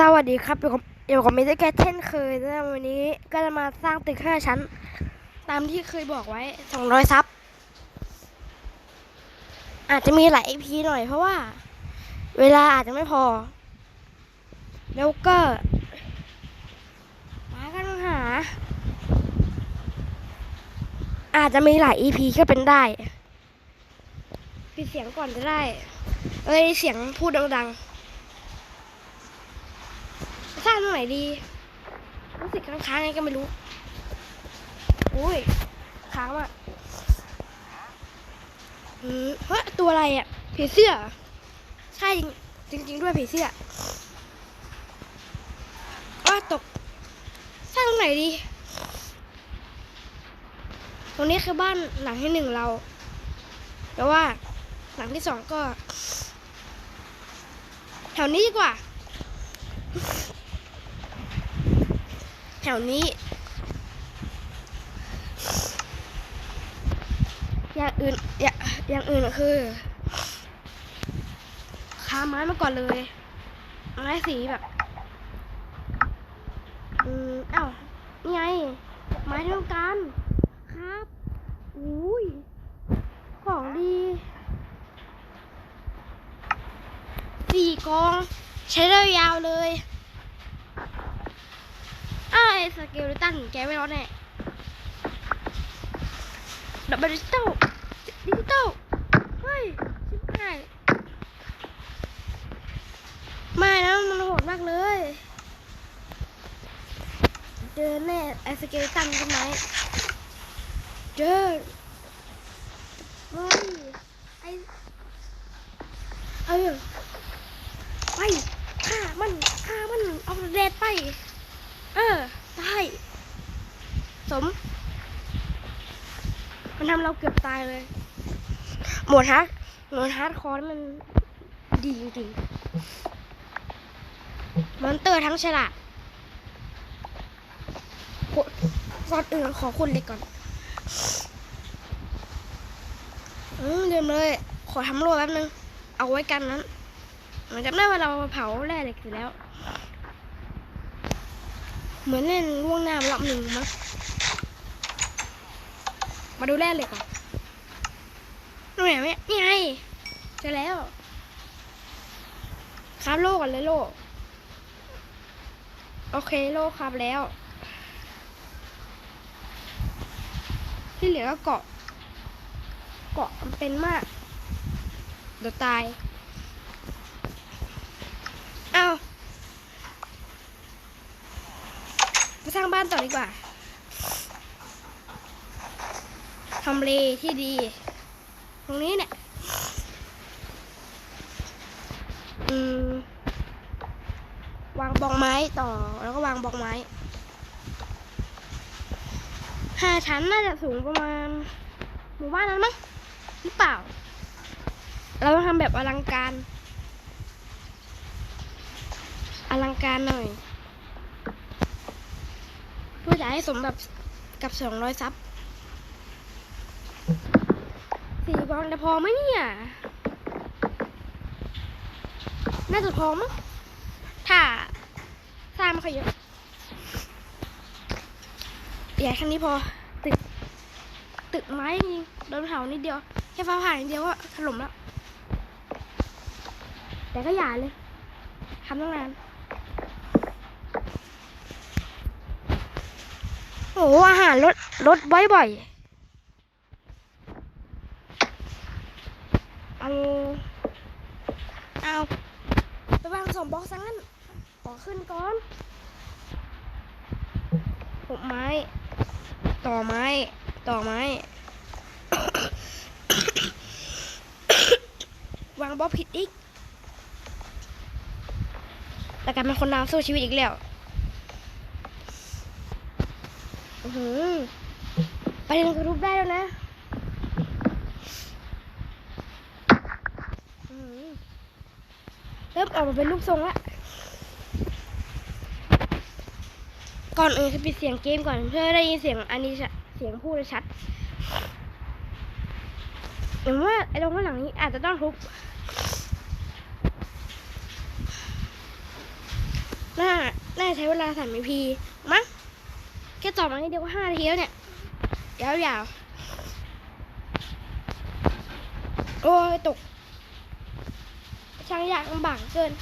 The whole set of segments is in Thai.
สวัสดีครับอยู่กับอยู่กับมิสเตอร์แกเช่นเคยนะวันนี้ก็จะมาสร้างตึกห้าชั้น ตามที่เคยบอกไว้สองร้อยซับ อาจจะมีหลาย EP หน่อยเพราะว่า เวลาอาจจะไม่พอ แล้วก็มากันหา อาจจะมีหลาย EP ก็เป็นได้ปิดเสียงก่อนจะได้ เอ้ยเสียงพูดดัง ๆ สร้างตรงไหนดี รู้สึกค้างๆไงก็ไม่รู้ อุ้ยค้างอะเฮ้ยตัวอะไรอะผีเสื้อ ใช่จริงจริง ๆ ด้วยผีเสื้ออ้าตกสร้างตรงไหนดี ตรงนี้คือบ้านหลังที่หนึ่งเรา แต่ว่าหลังที่สองก็ แถวนี้ดีกว่า ถวนี้ อย่างอื่นอย่าอย่างอื่นคือค้าไม้มาก่อนเลย ไม้สีแบบ อืมอ้าวนี่ไง ไม้ที่ต้องการครับอุ้ยของดีสี่กอง ใช้ได้ยาวเลย สเกลตันแกไม่รอดแน่ดับเบิลดิจิตอลดิจิตอลเฮ้ยชิบหายไม่นะมันโหดมากเลย เจอแน่ไอสเกลตันใช่ไหมเจอเฮ้ยไอเออไปฆ่ามันฆ่ามันเอาเดดไป เออได้สม มันทำ เราเกือบตายเลยหมดฮาร์ดหมดฮาร์ดคอร์มันดีจริงๆมอนเตอร์ทั้งฉลาดก่อนอื่นขอคนเล็กก่อนอืมเดิมเลย ขอทำโลแป๊บนึง เอาไว้กันนั้นเหมือนจำได้ว่าเราเผาแร่เหล็กเสร็จแล้ว เหมือนเล่นล่วงหน้ารอบหนึ่งมั้ง มาดูแร่เล็กก่อนตรงไหนไหมนี่ไงเจอแล้วครับโลก่อนเลยโลโอเคโลครับแล้ว ที่เหลือก็เกาะ เกาะมันเป็นมากเดี๋ยวตายเอาวมาสร้างบ้านต่อดีกว่า ทำเลที่ดี ตรงนี้เนี่ย อืม วางบล็อกไม้ต่อ แล้วก็วางบล็อกไม้ ห้าชั้นน่าจะสูงประมาณ หมู่บ้านนั้นมั้งหรือเปล่า เราต้องทำแบบอลังการ อลังการหน่อย เพื่อจะให้สมแบบกับสองร้อยซับสี่ก องจะพอไหมเนี่ย น่าจะพอมั้งถ้าสร้างไม่ค่อยเยอะใหญ่แค่นี้พอ ตึก ตึกไม้จริงโดนเผานิดเดียว แค่ฟ้าผ่านิดเดียวก็ถล่มแล้ว แต่ก็อย่าเลยทำตั้งนานโอ้โหอาหารลดลดบ่อยๆเอาเอาไปวางสอง บอกซะงั้นขอขึ้นก่อนหกไม้ ต่อไม้ ต่อไม้ วางบล็อกผิดอีกแต่กายเป็นคนดาวสู้ชีวิตอีกแล้วอือไปเรียนกระทุบได้แล้วนะอื้อหือเริ่ม ออกมาเป็นรูปทรงละก่อนอื่นจะปิดเสียงเกมก่อนเพื่อได้ยินเสียงอันนี้เสียงพูดชัดหรือว่าไอ้ตรงข้างหลังนี้อาจจะต้องทุบน่าจะใช้เวลาสามนาทีมั้งแค่ตอบมานิดเดียวก็ห้านาทีแล้วเนี่ย ยาวๆ โอ้ยตก ช่างยากลำบากเกิน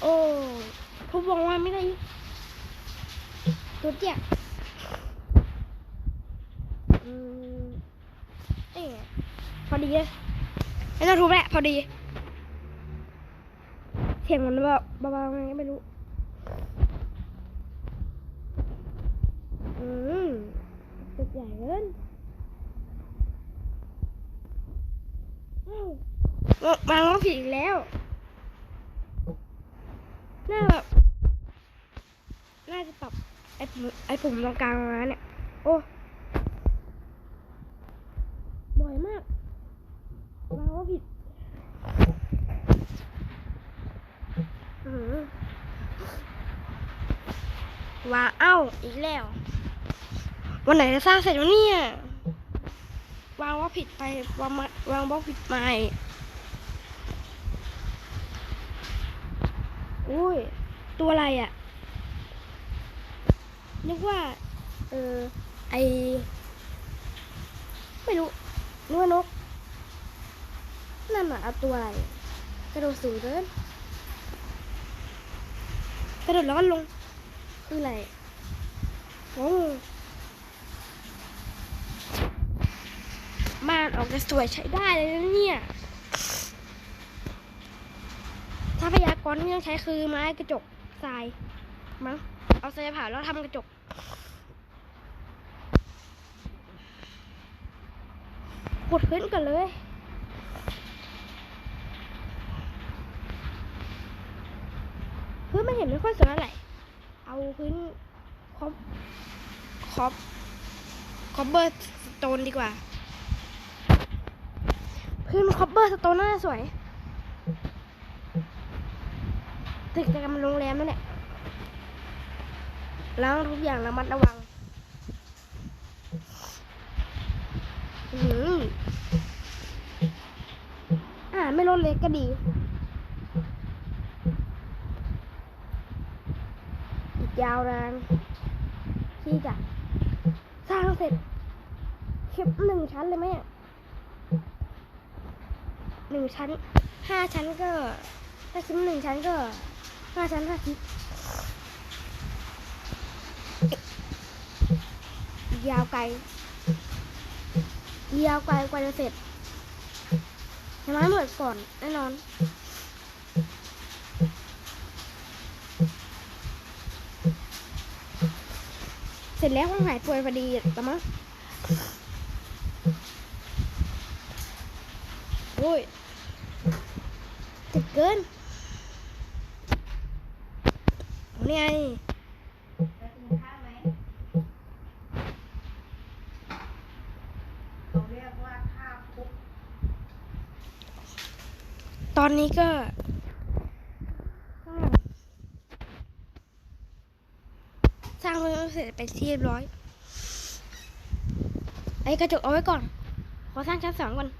โอ้ทุบวงว่าไม่ได้ตัวเจี๊ยอืมเอ๊พอดีเลยไม่ต้องทุบแหละพอดี เสียงมันแบบเบาๆไงไม่รู้อืมตึกใหญ่เกินอ้าว มาร้องผิดอีกแล้วน่าแบบน่าจะปรับไอ้ปุ่มไอ้ปุ่มตรงกลางมาเนี่ย โอ้บ่อยมากวางว่าผิดอืมวาเอ้าอีกแล้ว วันไหนจะสร้างเสร็จวะเนี่ย วางว่าผิดไปวางมาวางบล็อกผิดใหม่อุ้ย ตัวอะไรอะ่ะ นึกว่า เออไอไม่รู้นึกว่านก นั่นน่ะเอาตัวอะไร กระโดดสูงเกินกระโดดแล้วก็ลง คืออะไรโอ้ บ้านออกจะสวยใช้ได้เลยนะเนี่ยถ้าพยากรที่ต้องใช้คือไม้กระจกทรายมั้งเอาทรายเผาแล้วทำกระจก กดพื้นกันเลยพื้นไม่เห็นไม่ค่อยสวยเท่าไหร่เอาพื้นคอปคอปคอปเบอร์สโตนดีกว่า พื้นคอปเบอร์สโตนน่าสวย ตึกจะกำลังโรงแรมนั่นแหละแล้วทุกอย่างระมัดระวังอือหืออ่าไม่ลดเล็กก็ดีอีกยาวนานที่จะสร้างเสร็จคลิปหนึ่งชั้นเลยไหม หนึ่งชั้นห้าชั้นก็ ถ้าคลิปหนึ่งชั้นก็ห้าชั้นห้าคลิปอีกยาวไกลยาวไกลกว่าจะเสร็จเห็นไหมหมดก่อนแน่นอนเสร็จแล้วคงหายป่วยพอดีละมั้ง โอ้ยเจ็บเกินเนี่ไงจะกินข้าวไหมเขาเรียกว่าข้าวคลุกตอนนี้ก็สร้างเรื่องเสร็จเป็นที่เรียบร้อย ไอ้กระจกเอาไว้ก่อน ขอสร้างชั้นสองก่อน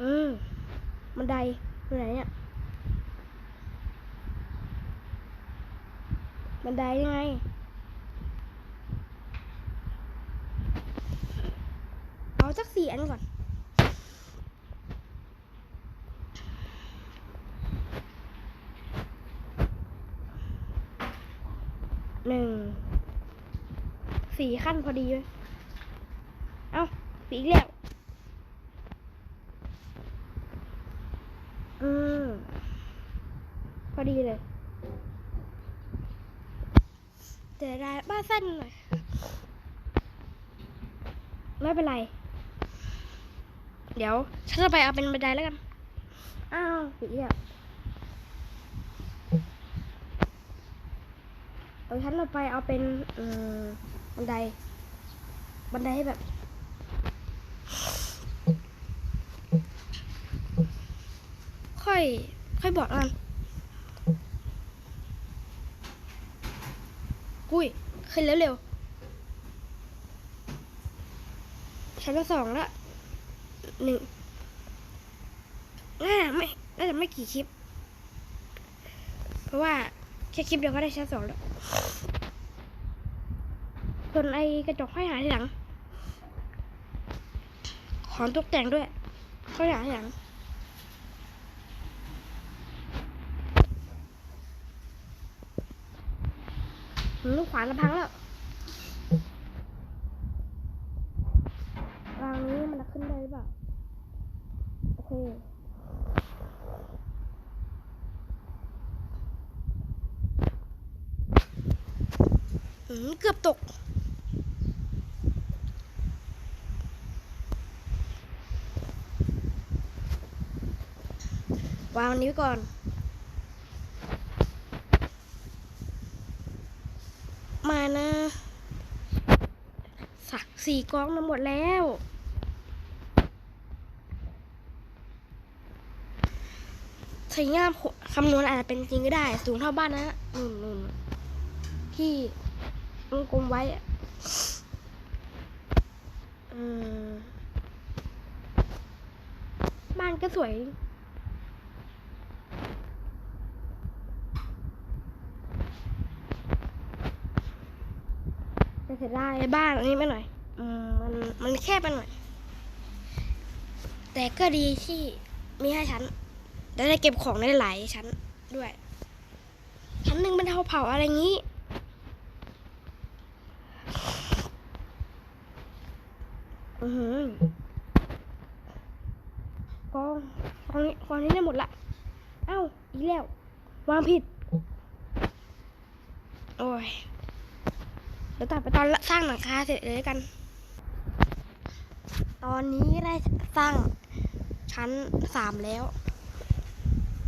อืมบันไดอยู่ไหนเนี่ยบันไดยังไง เอาสักสี่อันก่อนหนึ่งสี่ขั้นพอดีเลย เอ้าสีอีกแล้วอืม พอ ดีเลย แต่ได้บ้านสั้นหน่อย ไม่เป็นไร เดี๋ยวฉันจะไปเอาเป็นบันไดแล้วกัน อ้าวสีอีกแล้วเอาฉันเอาไปเอาเป็นบันได บันไดให้แบบค่อย ค่อยบอกแล้ กุ้ยขึ้นเร็วๆชั้นละสองละหนึ่งอ่าไม่น่าจะไม่กี่คลิป เพราะว่าแค่คลิปเดียวก็ได้ชั้นสองแล้วส่วนไอ้กระจกห้อยหาทีหลัง ของตกแต่งด้วยห้อยหาทีหลัง ลูกขวานจะพังแล้ววางนี้มันจะขึ้นได้หรือเปล่า โอเคเกือบตกวางนี้ก่อน มานะ สี่กองมาหมดแล้วใช้งามคำนวณอาจจะเป็นจริงก็ได้ สูงเท่าบ้านนะนุ่นนุ่นที่วงกลมไว้อบ้านก็สวยแต่เสียดายบ้านอันนี้ไม่หน่อย มันมันแคบไปหน่อย แต่ก็ดีที่มีให้ชั้นแล้วได้เก็บของได้หลายชั้นด้วย ชั้นหนึ่งเป็นเตาเผาอะไรงี้ อือหือกองกองนี้กองนี้ได้หมดละ เอ้า อีกแล้ว วางผิด โอ้ยเดี๋ยวตัดไปตอนสร้างหลังคาเสร็จเลยกัน ตอนนี้ได้สร้างชั้นสามแล้ว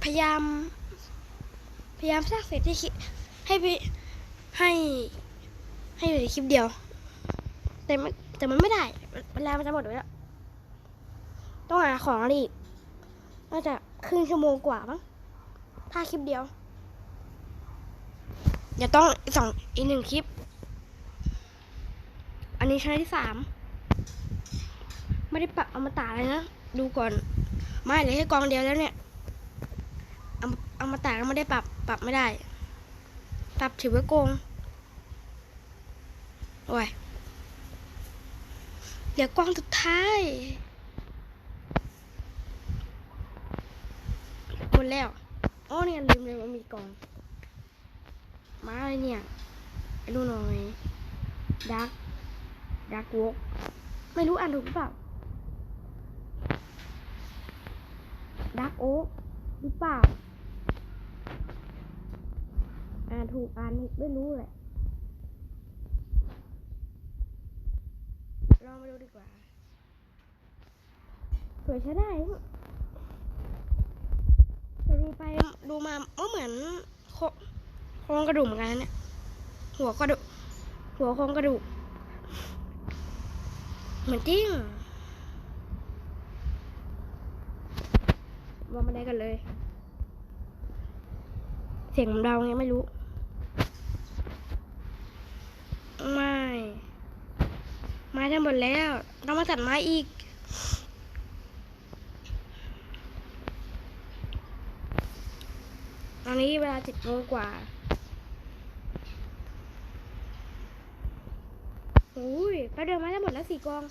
พยายาม พยายามสร้างเสร็จให้คลิปให้ให้ให้อยู่ในคลิปเดียว แต่มันแต่มันไม่ได้เวลามันจะหมดแล้ว ต้องหาของอะไรอีกน่าจะครึ่งชั่วโมงกว่ามั้งถ้าคลิปเดียวเดี๋ยวต้องอีสองอีกหนึ่งคลิป อันนี้ชั้นที่สาม ไม่ได้ปรับอมตะเลยนะ ดูก่อน ไม่เหลยแค่กองเดียวแล้วเนี่ยเอามาตะก็ไม่ได้ปรับปรับไม่ได้ ปรับถือว่าโกงโอ้ยเดี๋ยวกองสุดท้ายหมดแล้วอ๋อเนี่ยลืมเลยว่ามีกอง มาอะไรเนี่ยไปดูหน่อยดักดักวกไม่รู้อ่านถูกหรือเปล่า ดักโอ๊กหรือเปล่า อ่านถูกอ่านไม่รู้แหละลองมาดูดีกว่า สวยใช้ได้ดูไปดูมาก็เหมือนโคครงกระดูกเหมือนกันเนี่ย หัวกระดูกหัวโครงกระดูกเหมือนจริง วางบันได้กันเลย เสียงของเราไงไม่รู้ ไม่ไม้ทั้งหมดแล้วต้องมาตัดไม้อีกตอนนี้เวลาเจ็ดโมงกว่าโอ้ยแป๊บเดียวไม้ทั้งหมดแล้วสี่กอง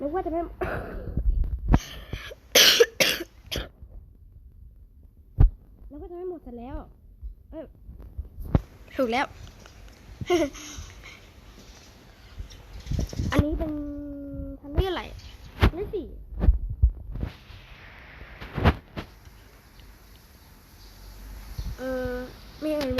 นึกว่าจะไม่ แล้วก็ จะไม่หมดซะแล้ว เอ้ยถูกแล้ว อันนี้เป็นชั้นที่อะไหรชั้นที่สี่เออมีอะไรไม่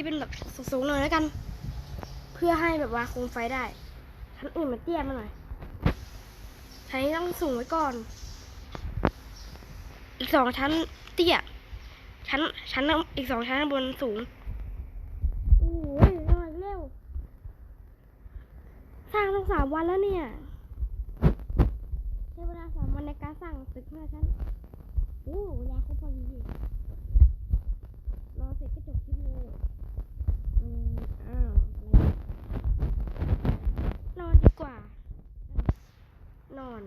นี้เป็นแบบสูงๆหน่อยแล้วกัน เพื่อให้แบบว่างโคมไฟได้ชั้นอื่นมันเตี้ยมาหน่อยชั้นนี้ต้องสูงไว้ก่อน อีกสองชั้นเตี้ย ชั้นชั้นอีกสองชั้นบนสูงโอ้ยเร็วสร้างตั้งสามวันแล้วเนี่ยใช้เวลาสามวันในการสร้างตึกห้าชั้นโอ้ยาเขาพอดีรอเสร็จก็จบที่นี่ นอนดีกว่า นอน